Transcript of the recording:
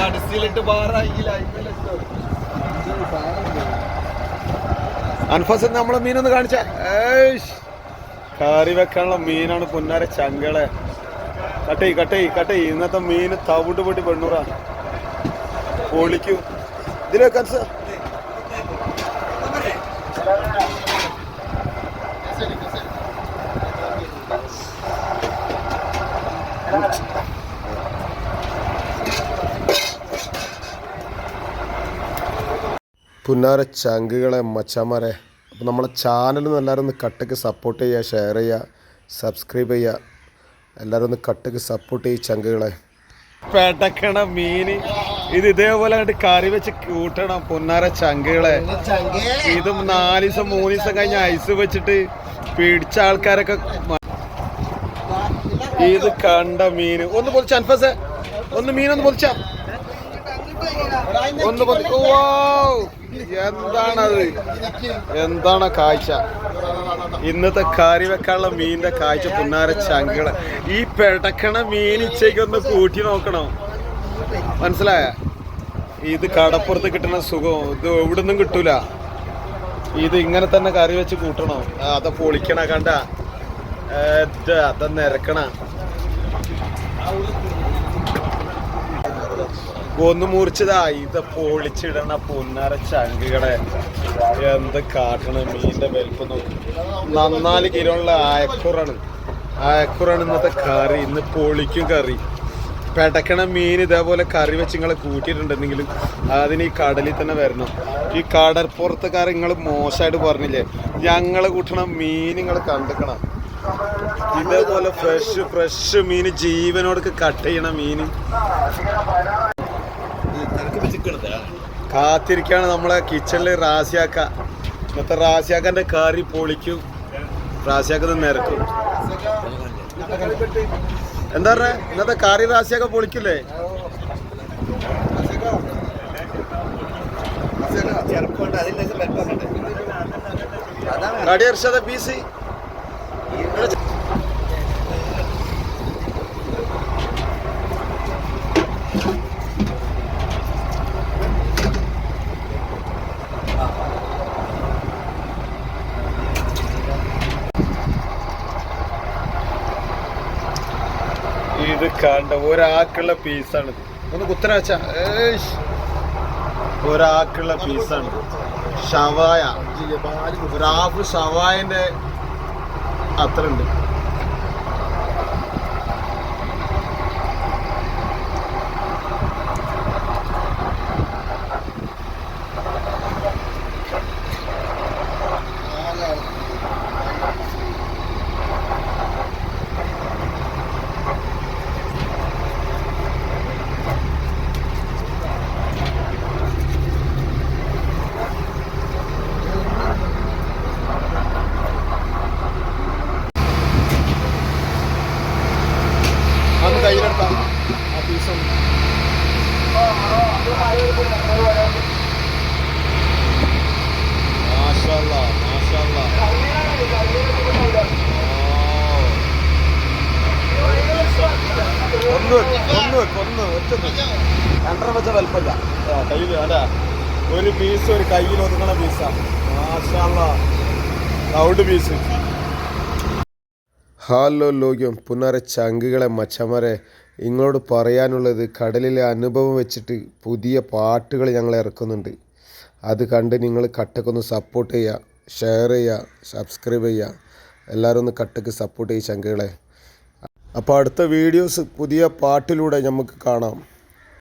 കടസിലിട്ട് അൻഫസ് നമ്മളെ മീനൊന്ന് കാണിച്ച. കറി വെക്കാനുള്ള മീനാണ് പുന്നാര ചങ്കളെ. കട്ടൈ കട്ടൈ കട്ടൈ ഇന്നത്തെ മീന് തവിട്ട് പൊട്ടി പെണ്ണൂറാണ്. പൊളിക്കും. ഇതിൽ സാർ പുന്നാര ചങ്കുകളെ മച്ചാമാരെ. അപ്പോൾ നമ്മളെ ചാനലൊന്ന് എല്ലാവരും ഒന്ന് കട്ടക്ക് സപ്പോർട്ട് ചെയ്യുക ഷെയർ ചെയ്യുക സബ്സ്ക്രൈബ് ചെയ്യുക എല്ലാവരും ഒന്ന് കട്ടക്ക് സപ്പോർട്ട് ചെയ്യുക ചങ്കുകളെ. പെടക്കണ മീൻ ഇത് ഇതേപോലെ കണ്ട് കറി വെച്ച് കൂട്ടണം പുന്നാര ചങ്കുകളെ. ഇത് നാല് ദിവസം മൂന്ന് ദിവസം കഴിഞ്ഞ് ഐസ് വെച്ചിട്ട് പിടിച്ച ആൾക്കാരൊക്കെ ഇത് കണ്ട മീന്. ഒന്ന് പൊതിച്ച അൻഫസ്. ഒന്ന് മീനൊന്ന് പൊതിച്ച ഒന്ന് പൊതി ഓ എന്താണത്? എന്താണ് കാഴ്ച? ഇന്നത്തെ കറി വെക്കാനുള്ള മീനിന്റെ കാഴ്ച പുന്നാര ചങ്കൾ ഈ പെടക്കണ മീൻ ഇച്ചയ്ക്ക് ഒന്ന് കൂട്ടി നോക്കണം. മനസ്സിലായ? ഇത് കടപ്പുറത്ത് കിട്ടുന്ന സുഖം. ഇത് എവിടുന്നും കിട്ടൂല. ഇത് ഇങ്ങനെ തന്നെ കറി വെച്ച് കൂട്ടണം? അത പൊളിക്കണ കണ്ട. അത നിരക്കണ. ഒന്ന് മുറിച്ചതാ. ഇത് പൊളിച്ചിടണ പൊന്നാര ചങ്കുകളെ. എന്ത് കാട്ടണ മീനിന്റെ വലിപ്പം നന്നാൽ കിലോയുള്ള അയക്കുറാണ്. അയക്കുറാണ് ഇന്നത്തെ കറി. ഇന്ന് പൊളിക്കും കറി. പെടക്കണ മീൻ ഇതേപോലെ കറി വെച്ച് നിങ്ങളെ കൂട്ടിയിട്ടുണ്ടെന്നെങ്കിലും അതിന് ഈ കടലിൽ തന്നെ വരണം. ഈ കടൽപ്പുറത്തുകാർ നിങ്ങൾ മോശമായിട്ട് പറഞ്ഞില്ലേ? ഞങ്ങൾ കൂട്ടണ മീൻ നിങ്ങൾ കണ്ടിക്കണം. ഇതേപോലെ ഫ്രഷ് ഫ്രഷ് മീൻ ജീവനോടൊക്കെ കട്ട് ചെയ്യണ മീൻ. കാത്തിരിക്കാണ് നമ്മളെ കിച്ചണിൽ റാസിയാക്ക. ഇന്നത്തെ റാസിയാക്കന്റെ കറി പൊളിക്കും. റാസിയാക്കത് നിരക്കും. എന്താ പറഞ്ഞ? ഇന്നത്തെ കറി റാസിയാക്ക പൊളിക്കില്ലേ? കടി അർഷദ പീസ്. ഇത് കണ്ട ഒരാൾക്കുള്ള പീസാണ് ഒന്ന് കുത്തന. ഒരാൾക്കുള്ള പീസാണ്. ഷവായ. ഒരു ഹാഫ് ഷവായന്റെ അത്ര ഉണ്ട് അത് കയ്യിലെടുത്താ ആ പീസൊന്ന് മാഷാല്ലാ, മാഷാല്ലാ. ഒന്ന് ഒന്ന് ഒന്ന് ഒറ്റ രണ്ടര വെച്ച വലുപ്പമില്ല കയ്യിൽ അല്ല. ഒരു പീസ് ഒരു കയ്യിൽ ഒതുങ്ങണ പീസാണ് മാഷാല്ലാ. റൗണ്ട് പീസ് ഹലോ ലോകം പുനര ചങ്കുകളെ മച്ചമരെ നിങ്ങളോട് പറയാനുള്ളത് കടലിലെ അനുഭവം വെച്ചിട്ട് പുതിയ പാട്ടുകൾ ഞങ്ങൾ ഇറക്കുന്നുണ്ട്. അത് കണ്ട് നിങ്ങൾ കട്ടക്കൊന്ന് സപ്പോർട്ട് ചെയ്യുക ഷെയർ ചെയ്യുക സബ്സ്ക്രൈബ് ചെയ്യുക എല്ലാവരും ഒന്ന് കട്ടക്ക് സപ്പോർട്ട് ചെയ്യുക ചങ്കുകളെ. അപ്പോൾ അടുത്ത വീഡിയോസ് പുതിയ പാട്ടിലൂടെ നമുക്ക് കാണാം.